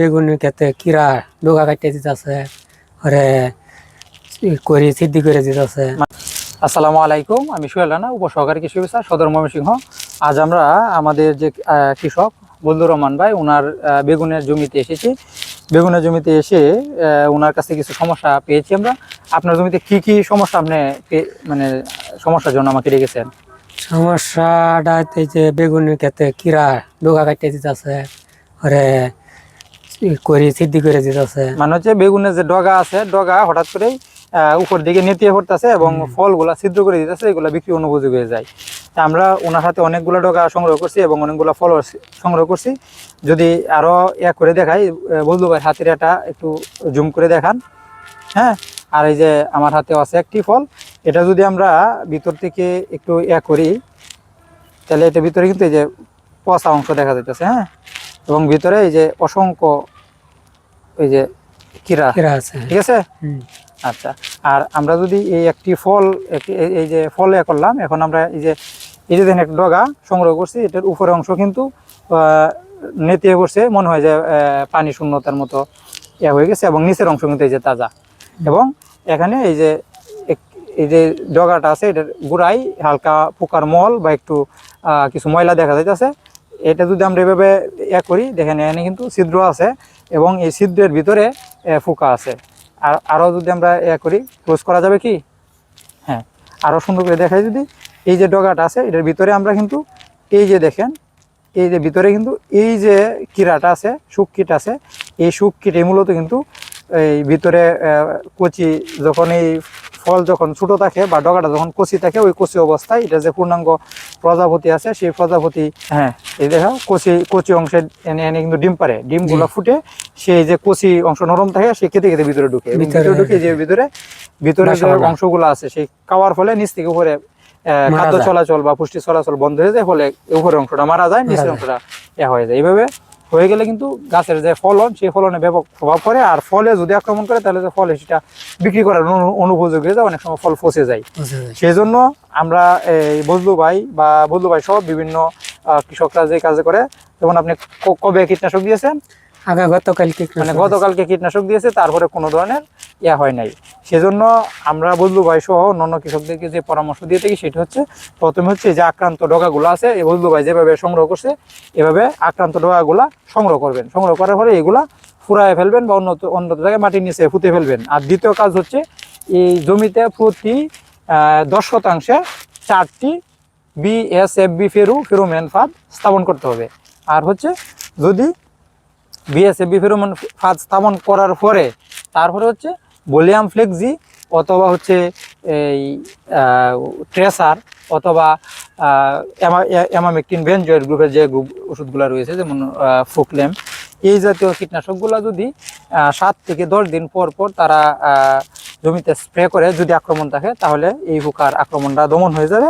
বেগুনের ক্ষেত্রে কিরা ডোকা কাটতে দিতেছে ওরে করি সিদ্ধি করে দিতেছে। আসসালামু আলাইকুম আমি সোহেল রানা উপসহকারী কৃষি অফিসার সদর ময়মনসিংহ। আজ আমরা আমাদের যে কৃষক বলদুর রহমান ভাই ওনার বেগুনের জমিতে এসেছি। বেগুনের জমিতে এসে ওনার কাছে কিছু সমস্যা পেয়েছি আমরা। আপনার জমিতে কি কি সমস্যা আপনি মানে সমস্যার জন্য আমাকে রেখেছেন সমস্যাটা যে বেগুনের ক্ষেত্রে কিরা ডোকা কাটতে দিতেছে ওরে করি সিদ্ধি করে দিতেছে। মানে হচ্ছে বেগুনের যে ডগা আছে ডগা হঠাৎ করেই উপর দিকে নেতিয়ে পড়তেছে এবং ফলগুলা ছিদ্র করে দিতেছে এগুলো বিক্রি অনুপযোগী হয়ে যায়। তা আমরা ওনার হাতে অনেকগুলো ডগা সংগ্রহ করছি এবং অনেকগুলো ফল সংগ্রহ করছি। যদি আরও এক করে দেখাই বলদু ভাই হাতের এটা একটু জুম করে দেখান। হ্যাঁ আর এই যে আমার হাতে আছে একটি ফল এটা যদি আমরা ভিতর থেকে একটু এক করি তাহলে এটা ভিতরে কিন্তু এই যে পচা অংশ দেখা যাইতেছে হ্যাঁ। এবং ভিতরে এই যে অসংখ্য এই যে কিরা। কিরা আছে ঠিক আছে? আচ্ছা আর আমরা যদি এই একটি ফল এই- যে ফল এ করলাম এখন আমরা এই যে এই যে একটা ডগা সংগ্রহ করছি এটার উপরের অংশ কিন্তু নেতিয়ে পড়ছে মনে হয় যে পানি শূন্যতার মতো ইয়ে হয়ে গেছে এবং নিচের অংশ কিন্তু এই যে তাজা। এবং এখানে এই যে এই যে ডগাটা আছে এটার গোড়ায় হালকা পোকার মল বা একটু কিছু ময়লা দেখা যাইতেছে এটা যদি আমরা এভাবে ইয়ে করি, দেখেন এখানে কিন্তু ছিদ্র আছে এবং এই ছিদ্রের ভিতরে পোকা আছে। আর আরও যদি আমরা ইয়ে করি ক্লোজ করা যাবে কি? হ্যাঁ আরও সুন্দর করে দেখাই যদি। এই যে ডগাটা আছে, এটার ভিতরে আমরা কিন্তু এই যে দেখেন, এই যে ভিতরে কিন্তু এই যে কিরাটা আছে কিট আছে, এই কিটে মূলত কিন্তু এই ভিতরে কচি যখন এই ফল যখন ছোটো থাকে বা ডগাটা যখন কচি থাকে, ওই কচি অবস্থায় এটা যে পূর্ণাঙ্গ প্রজাপতি আছে সেই প্রজাপতি হ্যাঁ। এই দেখো কচি কচি অংশে এনে এনে কিন্তু ডিম পারে ডিমগুলো ফুটে সেই যে কচি অংশ নরম থাকে সে খেতে খেতে ভিতরে ঢুকে। ভিতরে ঢুকে যে ভিতরে ভিতরে যে অংশগুলো আছে সেই খাওয়ার ফলে নিচ থেকে উপরে খাদ্য চলাচল বা পুষ্টি চলাচল বন্ধ হয়ে যায় ফলে উপরের অংশটা মারা যায় নিচের অংশটা এ হয়ে যায়। এইভাবে হয়ে গেলে কিন্তু গাছের যে ফলন সেই ফলনে ব্যাপক প্রভাব পড়ে। আর ফলে যদি আক্রমণ করে তাহলে যে ফলে সেটা বিক্রি করার অনু- অনুপযোগী হয়ে যায় অনেক সময় ফল ফসে যায়। সেই জন্য আমরা এই বজলু ভাই বা বজলু ভাই সহ বিভিন্ন কৃষকরা যে কাজ করে যেমন আপনি কবে কীটনাশক দিয়েছেন? আগে গতকাল কি মানে গতকালকে কীটনাশক দিয়েছে, তারপরে কোনো ধরনের ইয়া হয় নাই। সেজন্য আমরা বজলু ভাই সহ অন্যান্য কৃষকদেরকে যে পরামর্শ দিয়ে থাকি, সেটা হচ্ছে প্রথমে হচ্ছে যে আক্রান্ত ডগাগুলো আছে এই বজলু ভাই যেভাবে সংগ্রহ করছে, এভাবে আক্রান্ত ডগাগুলা সংগ্রহ করবেন। সংগ্রহ করার পরে এগুলা ফুরায় ফেলবেন বা অন্য অন্য জায়গায় মাটির নিচে ফুটে ফেলবেন। আর দ্বিতীয় কাজ হচ্ছে এই জমিতে প্রতি দশ শতাংশে চারটি বিএসএফবি ফেরু ফেরোমেন ফাঁদ স্থাপন করতে হবে। আর হচ্ছে যদি বিএসএফবি ফেরোমন ফাঁদ স্থাপন করার পরে, তারপরে হচ্ছে ভলিয়াম ফ্লেক্সি অথবা হচ্ছে এই ট্রেসার অথবা অ্যামামেকটিন বেনজয়েড গ্রুপের যে ওষুধগুলো রয়েছে, যেমন ফোকলেম, এই জাতীয় কীটনাশকগুলো যদি সাত থেকে দশ দিন পর পর তারা জমিতে স্প্রে করে যদি আক্রমণ থাকে, তাহলে এই পোকার আক্রমণটা দমন হয়ে যাবে।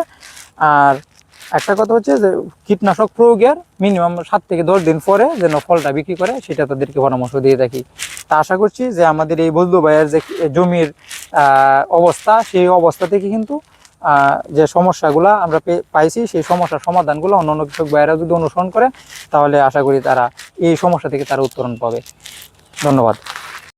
আর একটা কথা হচ্ছে যে কীটনাশক প্রয়োগের মিনিমাম সাত থেকে দশ দিন পরে যেন ফলটা বিক্রি করে, সেটা তাদেরকে পরামর্শ দিয়ে থাকি। তা আশা করছি যে আমাদের এই বলদু ভাইয়ের যে জমির অবস্থা, সেই অবস্থা থেকে কিন্তু যে সমস্যাগুলা আমরা পাইছি, সেই সমস্যার সমাধানগুলো অন্য অন্য কৃষক ভাইয়েরা যদি অনুসরণ করে তাহলে আশা করি তারা এই সমস্যা থেকে তারা উত্তরণ পাবে। ধন্যবাদ।